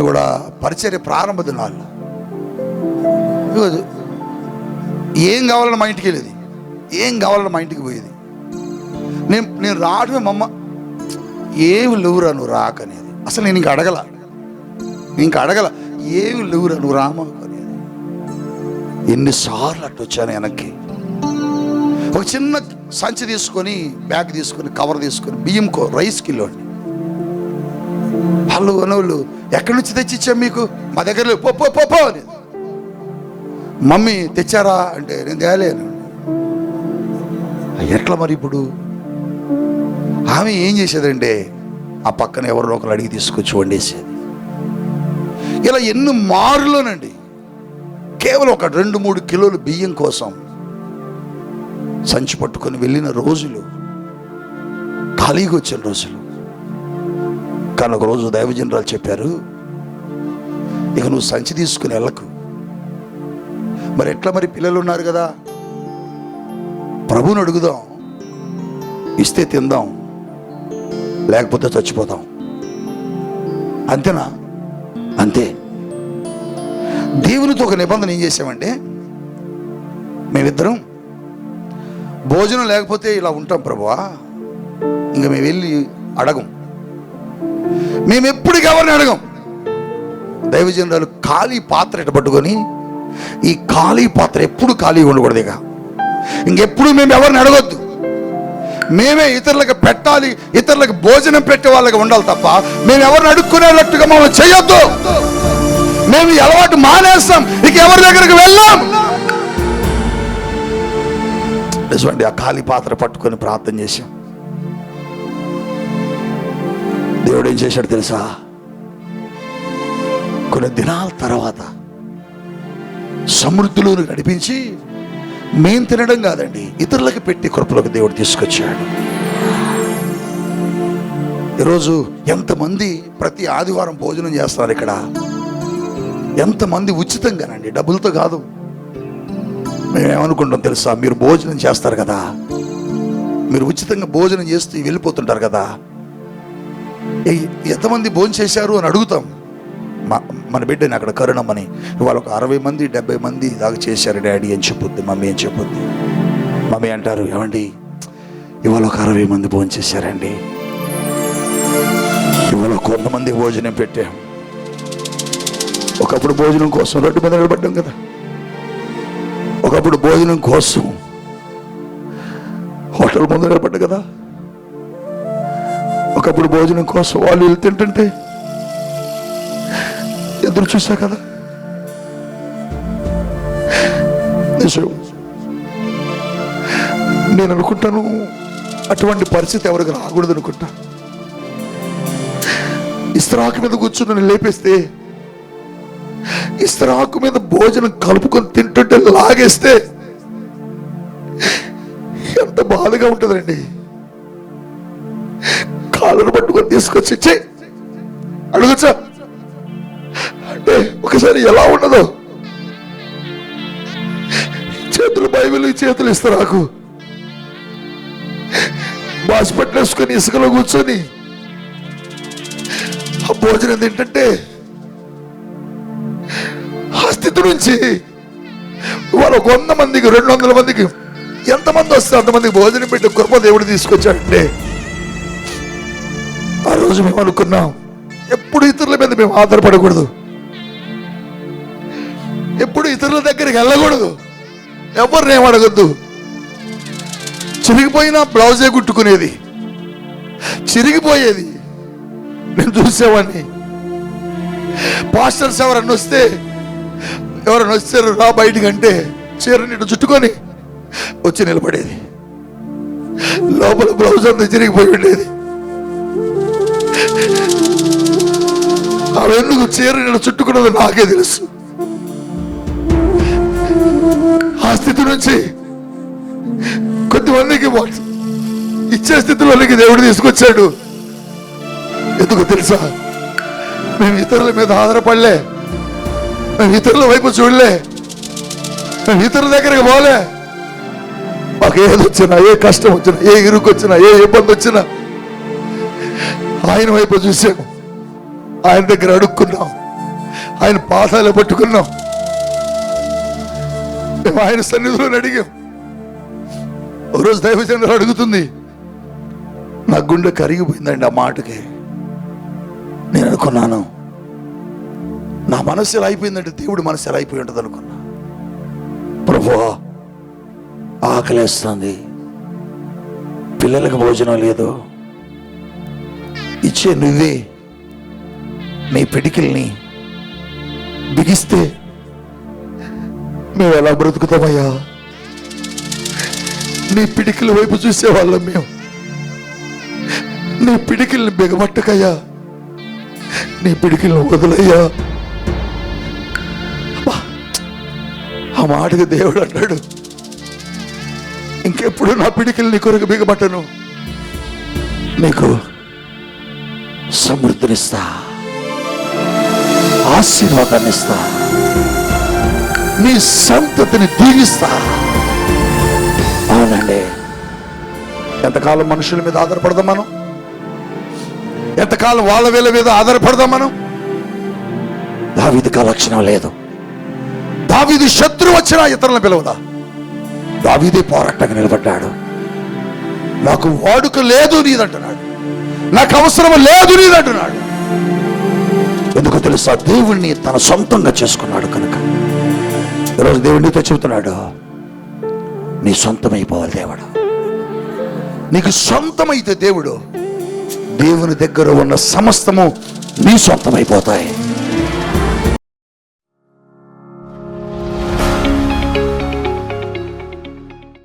నేను కూడా పరిచర్య ప్రారంభ దినాలు ఏం కావాలని మా ఇంటికి వెళ్ళేది? ఏం కావాలని మా ఇంటికి పోయేది? నేను నేను రావడమే మమ్మ ఏమి లేవురా నువ్వు రాకనేది అసలు నేను ఇంక అడగల. ఇంక అడగల. ఏమి లేవురా నువ్వు రామా అనేది ఎన్నిసార్లు అట్టు వచ్చాను వెనక్కి. ఒక చిన్న సంచి తీసుకొని బ్యాగ్ తీసుకొని కవర్ తీసుకొని బియ్యం కో రైస్ కిలోని వాళ్ళు అనవులు ఎక్కడి నుంచి తెచ్చిచ్చాం మీకు? మా దగ్గర పో పో పో పో అని. మమ్మీ తెచ్చారా అంటే నేను తేలేను. ఎట్లా మరి ఇప్పుడు? ఆమె ఏం చేసేదంటే ఆ పక్కన ఎవరినో ఒకరు అడిగి తీసుకొచ్చి వండేసేది. ఇలా ఎన్ని మారులోనండి. కేవలం ఒక రెండు మూడు కిలోలు బియ్యం కోసం సంచి పట్టుకొని వెళ్ళిన రోజులు. ఖాళీగా వచ్చిన రోజులు. కానీ ఒక రోజు దైవజనరాలు చెప్పారు ఇక నువ్వు సంచి తీసుకుని వెళ్ళకు. మరి ఎట్లా మరి పిల్లలు ఉన్నారు కదా? ప్రభుని అడుగుదాం ఇస్తే తిందాం లేకపోతే చచ్చిపోతాం. అంతేనా? అంతే. దేవునితో ఒక నిబంధన ఏం చేసామంటే మేమిద్దరం భోజనం లేకపోతే ఇలా ఉంటాం ప్రభువా ఇంకా మేము వెళ్ళి అడగం. మేము ఎప్పుడు ఎవరిని అడగం? దైవజనురాలు ఖాళీ పాత్ర ఇట పట్టుకొని ఈ ఖాళీ పాత్ర ఎప్పుడు ఖాళీ ఉండకూడదు ఇక ఇంకెప్పుడు మేము ఎవరిని అడగొద్దు? మేమే ఇతరులకు పెట్టాలి ఇతరులకు భోజనం పెట్టే వాళ్ళకి ఉండాలి తప్ప మేము ఎవరిని అడుక్కునేటట్టుగా మమ్మల్ని చేయొద్దు. మేము అలవాటు మానేస్తాం ఇక ఎవరి దగ్గరికి వెళ్ళాం. నిజమండి ఆ ఖాళీ పాత్ర పట్టుకొని ప్రార్థన చేశాం. దేవుడు ఏం చేశాడు తెలుసా? కొన్ని దినాల తర్వాత సమృద్ధిలోను నడిపించి మేం తినడం కాదండి ఇతరులకు పెట్టి కృపలకు దేవుడు తీసుకొచ్చాడు. ఈరోజు ఎంతమంది ప్రతి ఆదివారం భోజనం చేస్తారు ఇక్కడ? ఎంతమంది ఉచితంగానండి డబ్బులతో కాదు. మేమేమనుకుంటాం తెలుసా మీరు భోజనం చేస్తారు కదా మీరు ఉచితంగా భోజనం చేస్తూ వెళ్ళిపోతుంటారు కదా ఎంతమంది భోజనం చేశారు అని అడుగుతాం. మా- మన బిడ్డని అక్కడ కరుణమ్మని. ఇవాళ ఒక అరవై మంది డెబ్బై మంది దాకా చేశారు డాడీ అని చెప్పుద్ది మమ్మీ అని చెప్పుద్ది. మమ్మీ అంటారు ఏమండి? ఇవాళ ఒక అరవై మంది భోజనం చేశారండి. ఇవాళ కొంతమంది భోజనం పెట్టాం. ఒకప్పుడు భోజనం కోసం రెండు మీద నిలబడ్డాం కదా. ఒకప్పుడు భోజనం కోసం హోటల్ ముందు నిలబడ్డా కదా. ఒకప్పుడు భోజనం కోసం వాళ్ళు వెళ్తుంటే తింటుంటే ఎదురు చూసా కదా? నిజం. నేను అనుకుంటాను అటువంటి పరిస్థితి ఎవరికి రాకూడదు అనుకుంటా. ఇస్త్రాకు మీద కూర్చుని నన్ను లేపేస్తే ఇస్త్రాకు మీద భోజనం కలుపుకొని తింటుంటే లాగేస్తే ఎంత బాధగా ఉంటుందండి. కాళ్ళను పట్టుకొని తీసుకొచ్చి "ఛీ, అడుగుచా అంటే ఒకసారి ఎలా ఉండదు. చేతులు బైబిల్ చేతులు ఇస్తారా నాకు. బాస్ పట్టేసుకొని ఇసుకలో కూర్చొని ఆ భోజనం ఏంటంటే ఆ స్థితి నుంచి వాళ్ళ ఒక వంద మందికి రెండు వందల మందికి ఎంతమంది వస్తే అంతమందికి భోజనం పెట్టి కృప దేవుడు తీసుకొచ్చాడంటే ఈరోజు మేము అనుకున్నాం ఎప్పుడు ఇతరుల మీద మేము ఆధారపడకూడదు. ఎప్పుడు ఇతరుల దగ్గరికి వెళ్ళకూడదు. ఎవరిని ఏం అడగద్దు. చిరిగిపోయిన బ్లౌజే కుట్టుకునేది. చిరిగిపోయేది. నేను చూసేవాడిని. పాస్టర్స్ ఎవరన్నా వస్తే ఎవరన్నా వచ్చారు రా బయటికి అంటే చీరని ఇటు చుట్టుకొని వచ్చి నిలబడేది. లోపల బ్లౌజ్ అంతా చిరిగిపోయి ఉండేది. వారు ఎందుకు చీర నేను చుట్టుకున్నది నాకే తెలుసు. ఆ స్థితి నుంచి కొద్దిమందికి ఇచ్చే స్థితిలోనికి దేవుడు తీసుకొచ్చాడు. ఎందుకు తెలుసా? మేము ఇతరుల మీద ఆధారపడలే. మేము ఇతరుల వైపు చూడలే. మేము ఇతరుల దగ్గరికి పోలే. మాకు ఏది వచ్చినా ఏ కష్టం వచ్చినా ఏ ఇరుకు వచ్చినా ఏ ఇబ్బంది వచ్చినా ఆయన వైపు చూసాము. ఆయన దగ్గర అడుక్కున్నాం. ఆయన పాదాలు పట్టుకున్నాం. మేము ఆయన సన్నిధిలో అడిగాం. ఓ రోజు దైవజనులు అడుగుతుంది నా గుండె కరిగిపోయిందండి ఆ మాటకి. నేను అనుకున్నాను నా మనసు ఎలా అయిపోయిందంటే దేవుడి మనసు ఎలా అయిపోయి ఉంటుంది అనుకున్నా. ప్రభు ఆకలేస్తుంది పిల్లలకు భోజనం లేదు. ఇచ్చే నువ్వే నీ పిడికిల్ని బిగిస్తే మేము ఎలా బ్రతుకుతామయ్యా? నీ పిడికిల వైపు చూసేవాళ్ళం మేము. నీ పిడికిల్ని బిగబట్టకయ్యా. నీ పిడికిల్ని వదిలయ్యా. ఆ మాటకి దేవుడు అన్నాడు ఇంకెప్పుడు నా పిడికిల్ని కొరకు బిగబట్టను? నీకు సమృద్ధినిస్తా. ఆశీర్వాదాన్ని ఇస్తా నీ సంతతిని దీవిస్తా. అవునండి. ఎంతకాలం మనుషుల మీద ఆధారపడదాం మనం? ఎంతకాలం వాళ్ళ వీళ్ళ మీద ఆధారపడదాం మనం? దావీదికి ఆ లక్షణం లేదు. దావిది శత్రు వచ్చినా ఇతరులను పిలవదా? దావిదే పోరాటంగా నిలబడ్డాడు. నాకు వాడుక లేదు నీదంటున్నాడు. నాకు అవసరం లేదు నీదంటున్నాడు. ఎందుకు తెలుసా? దేవుణ్ణి తన సొంతంగా చేసుకున్నాడు కనుక. ఈరోజు దేవుడితో చెబుతున్నాడు నీ సొంతమైపోవాలి దేవుడు. నీకు సొంతమైతే దేవుడు దేవుని దగ్గర ఉన్న సమస్తము నీ సొంతమైపోతాయి.